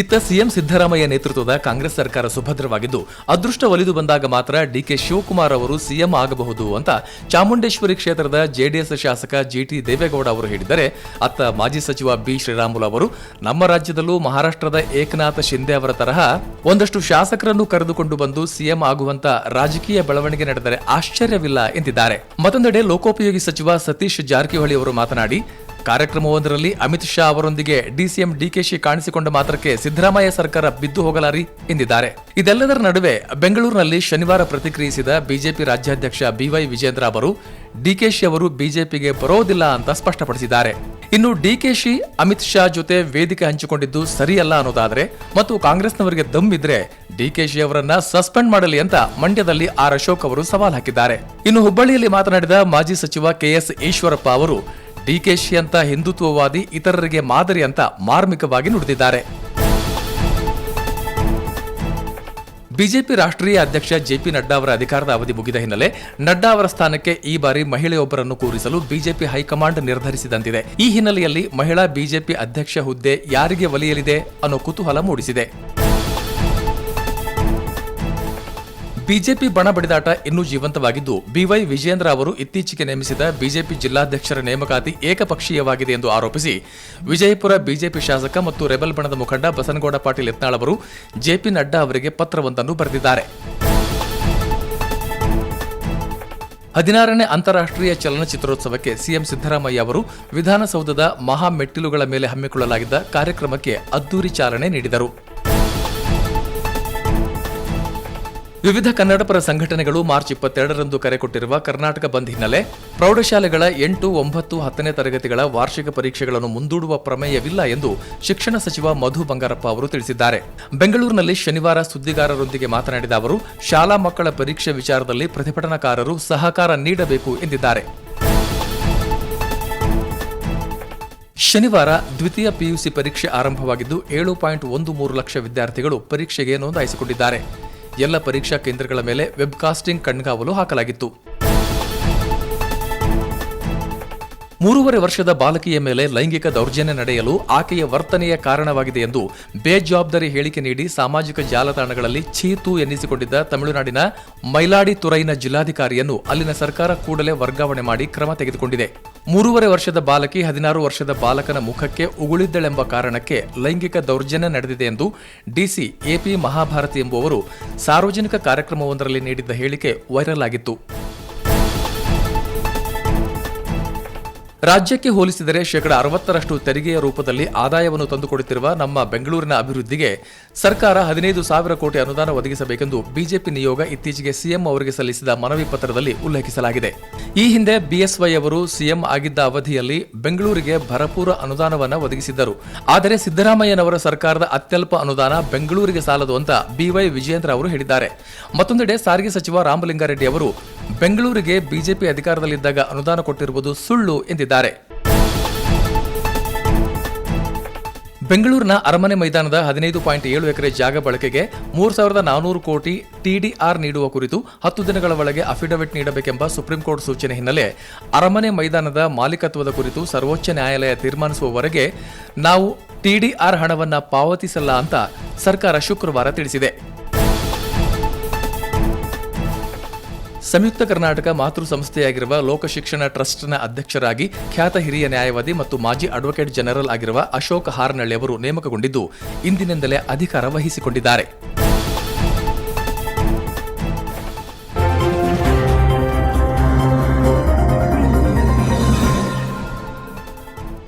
ಇತ್ತ ಸಿಎಂ ಸಿದ್ದರಾಮಯ್ಯ ನೇತೃತ್ವದ ಕಾಂಗ್ರೆಸ್ ಸರ್ಕಾರ ಸುಭದ್ರವಾಗಿದ್ದು, ಅದೃಷ್ಟ ಒಲಿದು ಬಂದಾಗ ಮಾತ್ರ ಡಿಕೆ ಶಿವಕುಮಾರ್ ಅವರು ಸಿಎಂ ಆಗಬಹುದು ಅಂತ ಚಾಮುಂಡೇಶ್ವರಿ ಕ್ಷೇತ್ರದ ಜೆಡಿಎಸ್ ಶಾಸಕ ಜಿಟಿ ದೇವೇಗೌಡ ಅವರು ಹೇಳಿದರೆ ಅತ್ತ ಮಾಜಿ ಸಚಿವ ಬಿ ಶ್ರೀರಾಮುಲು ಅವರು, ನಮ್ಮ ರಾಜ್ಯದಲ್ಲೂ ಮಹಾರಾಷ್ಟ್ರದ ಏಕನಾಥ ಶಿಂದೆ ಅವರ ತರಹ ಒಂದಷ್ಟು ಶಾಸಕರನ್ನು ಕರೆದುಕೊಂಡು ಬಂದು ಸಿಎಂ ಆಗುವಂತ ರಾಜಕೀಯ ಬೆಳವಣಿಗೆ ನಡೆದರೆ ಆಶ್ಚರ್ಯವಿಲ್ಲ ಎಂದಿದ್ದಾರೆ. ಮತ್ತೊಂದೆಡೆ ಲೋಕೋಪಯೋಗಿ ಸಚಿವ ಸತೀಶ್ ಜಾರಕಿಹೊಳಿ ಅವರು ಮಾತನಾಡಿ ಕಾರ್ಯಕ್ರಮವೊಂದರಲ್ಲಿ ಅಮಿತ್ ಶಾ ಅವರೊಂದಿಗೆ ಡಿಸಿಎಂ ಡಿಕೆಶಿ ಕಾಣಿಸಿಕೊಂಡ ಮಾತ್ರಕ್ಕೆ ಸಿದ್ದರಾಮಯ್ಯ ಸರ್ಕಾರ ಬಿದ್ದು ಹೋಗಲಾರಿ ಎಂದಿದ್ದಾರೆ. ಇದೆಲ್ಲದರ ನಡುವೆ ಬೆಂಗಳೂರಿನಲ್ಲಿ ಶನಿವಾರ ಪ್ರತಿಕ್ರಿಯಿಸಿದ ಬಿಜೆಪಿ ರಾಜ್ಯಾಧ್ಯಕ್ಷ ಬಿವೈ ವಿಜೇಂದ್ರ ಅವರು, ಡಿಕೆಶಿ ಅವರು ಬಿಜೆಪಿಗೆ ಬರೋದಿಲ್ಲ ಅಂತ ಸ್ಪಷ್ಟಪಡಿಸಿದ್ದಾರೆ. ಇನ್ನು ಡಿಕೆಶಿ, ಅಮಿತ್ ಶಾ ಜೊತೆ ವೇದಿಕೆ ಹಂಚಿಕೊಂಡಿದ್ದು ಸರಿಯಲ್ಲ ಅನ್ನೋದಾದ್ರೆ, ಮತ್ತು ಕಾಂಗ್ರೆಸ್ನವರಿಗೆ ದಮ್ ಇದ್ರೆ ಡಿಕೆಶಿ ಅವರನ್ನ ಸಸ್ಪೆಂಡ್ ಮಾಡಲಿ ಅಂತ ಮಂಡ್ಯದಲ್ಲಿ ಆರ್ ಅಶೋಕ್ ಅವರು ಸವಾಲ್ ಹಾಕಿದ್ದಾರೆ. ಇನ್ನು ಹುಬ್ಬಳ್ಳಿಯಲ್ಲಿ ಮಾತನಾಡಿದ ಮಾಜಿ ಸಚಿವ ಕೆಎಸ್ ಈಶ್ವರಪ್ಪ ಅವರು ಡಿಕೆಶಿ ಅಂತ ಹಿಂದುತ್ವವಾದಿ, ಇತರರಿಗೆ ಮಾದರಿ ಅಂತ ಮಾರ್ಮಿಕವಾಗಿ ನುಡಿದಿದ್ದಾರೆ. ಬಿಜೆಪಿ ರಾಷ್ಟ್ರೀಯ ಅಧ್ಯಕ್ಷ ಜೆಪಿ ನಡ್ಡಾ ಅವರ ಅಧಿಕಾರದ ಅವಧಿ ಮುಗಿದ ಹಿನ್ನೆಲೆ ನಡ್ಡಾ ಅವರ ಸ್ಥಾನಕ್ಕೆ ಈ ಬಾರಿ ಮಹಿಳೆಯೊಬ್ಬರನ್ನು ಕೂರಿಸಲು ಬಿಜೆಪಿ ಹೈಕಮಾಂಡ್ ನಿರ್ಧರಿಸಿದಂತಿದೆ. ಈ ಹಿನ್ನೆಲೆಯಲ್ಲಿ ಮಹಿಳಾ ಬಿಜೆಪಿ ಅಧ್ಯಕ್ಷ ಹುದ್ದೆ ಯಾರಿಗೆ ಒಲಿಯಲಿದೆ ಅನ್ನೋ ಕುತೂಹಲ ಮೂಡಿಸಿದೆ. ಬಿಜೆಪಿ ಬಣ ಬಡಿದಾಟ ಇನ್ನೂ ಜೀವಂತವಾಗಿದ್ದು ಬಿವೈ ವಿಜೇಂದ್ರ ಅವರು ಇತ್ತೀಚೆಗೆ ನೇಮಿಸಿದ ಬಿಜೆಪಿ ಜಿಲ್ಲಾಧ್ಯಕ್ಷರ ನೇಮಕಾತಿ ಏಕಪಕ್ಷೀಯವಾಗಿದೆ ಎಂದು ಆರೋಪಿಸಿ, ವಿಜಯಪುರ ಬಿಜೆಪಿ ಶಾಸಕ ಮತ್ತು ರೆಬಲ್ ಬಣದ ಮುಖಂಡ ಬಸನಗೌಡ ಪಾಟೀಲ್ ಯತ್ನಾಳ್ ಅವರು ಜೆಪಿ ನಡ್ಡಾ ಅವರಿಗೆ ಪತ್ರವೊಂದನ್ನು ಬರೆದಿದ್ದಾರೆ. ಹದಿನಾರನೇ ಅಂತಾರಾಷ್ಟ್ರೀಯ ಚಲನಚಿತ್ರೋತ್ಸವಕ್ಕೆ ಸಿಎಂ ಸಿದ್ದರಾಮಯ್ಯ ಅವರು ವಿಧಾನಸೌಧದ ಮಹಾ ಮೆಟ್ಟಿಲುಗಳ ಮೇಲೆ ಹಮ್ಮಿಕೊಳ್ಳಲಾಗಿದ್ದ ಕಾರ್ಯಕ್ರಮಕ್ಕೆ ಅದ್ದೂರಿ ಚಾಲನೆ ನೀಡಿದರು. ವಿವಿಧ ಕನ್ನಡಪರ ಸಂಘಟನೆಗಳು ಮಾರ್ಚ್ ಇಪ್ಪತ್ತೆರಡರಂದು ಕರೆ ಕೊಟ್ಟಿರುವ ಕರ್ನಾಟಕ ಬಂದ್ ಹಿನ್ನೆಲೆ, ಪ್ರೌಢಶಾಲೆಗಳ ಎಂಟು, ಒಂಬತ್ತು, ಹತ್ತನೇ ತರಗತಿಗಳ ವಾರ್ಷಿಕ ಪರೀಕ್ಷೆಗಳನ್ನು ಮುಂದೂಡುವ ಪ್ರಮೇಯವಿಲ್ಲ ಎಂದು ಶಿಕ್ಷಣ ಸಚಿವ ಮಧು ಬಂಗಾರಪ್ಪ ಅವರು ತಿಳಿಸಿದ್ದಾರೆ. ಬೆಂಗಳೂರಿನಲ್ಲಿ ಶನಿವಾರ ಸುದ್ದಿಗಾರರೊಂದಿಗೆ ಮಾತನಾಡಿದ ಅವರು, ಶಾಲಾ ಮಕ್ಕಳ ಪರೀಕ್ಷೆ ವಿಚಾರದಲ್ಲಿ ಪ್ರತಿಭಟನಾಕಾರರು ಸಹಕಾರ ನೀಡಬೇಕು ಎಂದಿದ್ದಾರೆ. ಶನಿವಾರ ದ್ವಿತೀಯ ಪಿಯುಸಿ ಪರೀಕ್ಷೆ ಆರಂಭವಾಗಿದ್ದು, ಏಳು ಪಾಯಿಂಟ್ ಒಂದು ಮೂರು ಲಕ್ಷ ವಿದ್ಯಾರ್ಥಿಗಳು ಪರೀಕ್ಷೆಗೆ ನೋಂದಾಯಿಸಿಕೊಂಡಿದ್ದಾರೆ. ಎಲ್ಲ ಪರೀಕ್ಷಾ ಕೇಂದ್ರಗಳ ಮೇಲೆ ವೆಬ್ಕಾಸ್ಟಿಂಗ್ ಕಣ್ಗಾವಲು ಹಾಕಲಾಗಿತ್ತು. ಮೂರುವರೆ ವರ್ಷದ ಬಾಲಕಿಯ ಮೇಲೆ ಲೈಂಗಿಕ ದೌರ್ಜನ್ಯ ನಡೆಯಲು ಆಕೆಯ ವರ್ತನೆಯ ಕಾರಣವಾಗಿದೆ ಎಂದು ಬೇಜವಾಬ್ದಾರಿ ಹೇಳಿಕೆ ನೀಡಿ ಸಾಮಾಜಿಕ ಜಾಲತಾಣಗಳಲ್ಲಿ ಚೀತು ಎನ್ನಿಸಿಕೊಂಡಿದ್ದ ತಮಿಳುನಾಡಿನ ಮೈಲಾಡಿತುರೈನ ಜಿಲ್ಲಾಧಿಕಾರಿಯನ್ನು ಅಲ್ಲಿನ ಸರ್ಕಾರ ಕೂಡಲೇ ವರ್ಗಾವಣೆ ಮಾಡಿ ಕ್ರಮ ತೆಗೆದುಕೊಂಡಿದೆ. ಮೂರುವರೆ ವರ್ಷದ ಬಾಲಕಿ ಹದಿನಾರು ವರ್ಷದ ಬಾಲಕನ ಮುಖಕ್ಕೆ ಉಗುಳಿದ್ದಳೆಂಬ ಕಾರಣಕ್ಕೆ ಲೈಂಗಿಕ ದೌರ್ಜನ್ಯ ನಡೆದಿದೆ ಎಂದು ಡಿಸಿ ಎಪಿ ಮಹಾಭಾರತಿ ಎಂಬುವರು ಸಾರ್ವಜನಿಕ ಕಾರ್ಯಕ್ರಮವೊಂದರಲ್ಲಿ ನೀಡಿದ್ದ ಹೇಳಿಕೆ ವೈರಲ್ ಆಗಿತ್ತು. ರಾಜ್ಯಕ್ಕೆ ಹೋಲಿಸಿದರೆ ಶೇಕಡ ಅರವತ್ತರಷ್ಟು ತೆರಿಗೆಯ ರೂಪದಲ್ಲಿ ಆದಾಯವನ್ನು ತಂದುಕೊಡುತ್ತಿರುವ ನಮ್ಮ ಬೆಂಗಳೂರಿನ ಅಭಿವೃದ್ಧಿಗೆ ಸರ್ಕಾರ ಹದಿನೈದು ಸಾವಿರ ಕೋಟಿ ಅನುದಾನ ಒದಗಿಸಬೇಕೆಂದು ಬಿಜೆಪಿ ನಿಯೋಗ ಇತ್ತೀಚೆಗೆ ಸಿಎಂ ಅವರಿಗೆ ಸಲ್ಲಿಸಿದ ಮನವಿ ಪತ್ರದಲ್ಲಿ ಉಲ್ಲೇಖಿಸಲಾಗಿದೆ. ಈ ಹಿಂದೆ ಬಿಎಸ್ವೈ ಅವರು ಸಿಎಂ ಆಗಿದ್ದ ಅವಧಿಯಲ್ಲಿ ಬೆಂಗಳೂರಿಗೆ ಭರಪೂರ ಅನುದಾನವನ್ನು ಒದಗಿಸಿದ್ದರು. ಆದರೆ ಸಿದ್ದರಾಮಯ್ಯನವರ ಸರ್ಕಾರದ ಅತ್ಯಲ್ಪ ಅನುದಾನ ಬೆಂಗಳೂರಿಗೆ ಸಾಲದು ಅಂತ ಬಿವೈ ವಿಜಯೇಂದ್ರ ಅವರು ಹೇಳಿದ್ದಾರೆ. ಮತ್ತೊಂದೆಡೆ ಸಾರಿಗೆ ಸಚಿವ ರಾಮಲಿಂಗಾರೆಡ್ಡಿ ಅವರು ಬೆಂಗಳೂರಿಗೆ ಬಿಜೆಪಿ ಅಧಿಕಾರದಲ್ಲಿದ್ದಾಗ ಅನುದಾನ ಕೊಟ್ಟಿರುವುದು ಸುಳ್ಳು ಎಂದಿದ್ದಾರೆ. ಬೆಂಗಳೂರಿನ ಅರಮನೆ ಮೈದಾನದ ಹದಿನೈದು ಪಾಯಿಂಟ್ ಏಳು ಎಕರೆ ಜಾಗ ಬಳಕೆಗೆ ಮೂರು ಸಾವಿರದ ನಾನೂರು ಕೋಟಿ ಟಿಡಿಆರ್ ನೀಡುವ ಕುರಿತು ಹತ್ತು ದಿನಗಳ ಒಳಗೆ ಅಫಿಡವಿಟ್ ನೀಡಬೇಕೆಂಬ ಸುಪ್ರೀಂ ಕೋರ್ಟ್ ಸೂಚನೆ ಹಿನ್ನೆಲೆ ಅರಮನೆ ಮೈದಾನದ ಮಾಲೀಕತ್ವದ ಕುರಿತು ಸರ್ವೋಚ್ಚ ನ್ಯಾಯಾಲಯ ತೀರ್ಮಾನಿಸುವವರೆಗೆ ನಾವು ಟಿಡಿಆರ್ ಹಣವನ್ನು ಪಾವತಿಸಲ್ಲ ಅಂತ ಸರ್ಕಾರ ಶುಕ್ರವಾರ ತಿಳಿಸಿದೆ. ಸಂಯುಕ್ತ ಕರ್ನಾಟಕ ಮಾತೃ ಸಂಸ್ಥೆಯಾಗಿರುವ ಲೋಕಶಿಕ್ಷಣ ಟ್ರಸ್ಟ್ನ ಅಧ್ಯಕ್ಷರಾಗಿ ಖ್ಯಾತ ಹಿರಿಯ ನ್ಯಾಯವಾದಿ ಮತ್ತು ಮಾಜಿ ಅಡ್ವೊಕೇಟ್ ಜನರಲ್ ಆಗಿರುವ ಅಶೋಕ್ ಹಾರ್ನಳ್ಳಿ ಅವರು ನೇಮಕಗೊಂಡಿದ್ದು, ಇಂದಿನಿಂದಲೇ ಅಧಿಕಾರ ವಹಿಸಿಕೊಂಡಿದ್ದಾರೆ.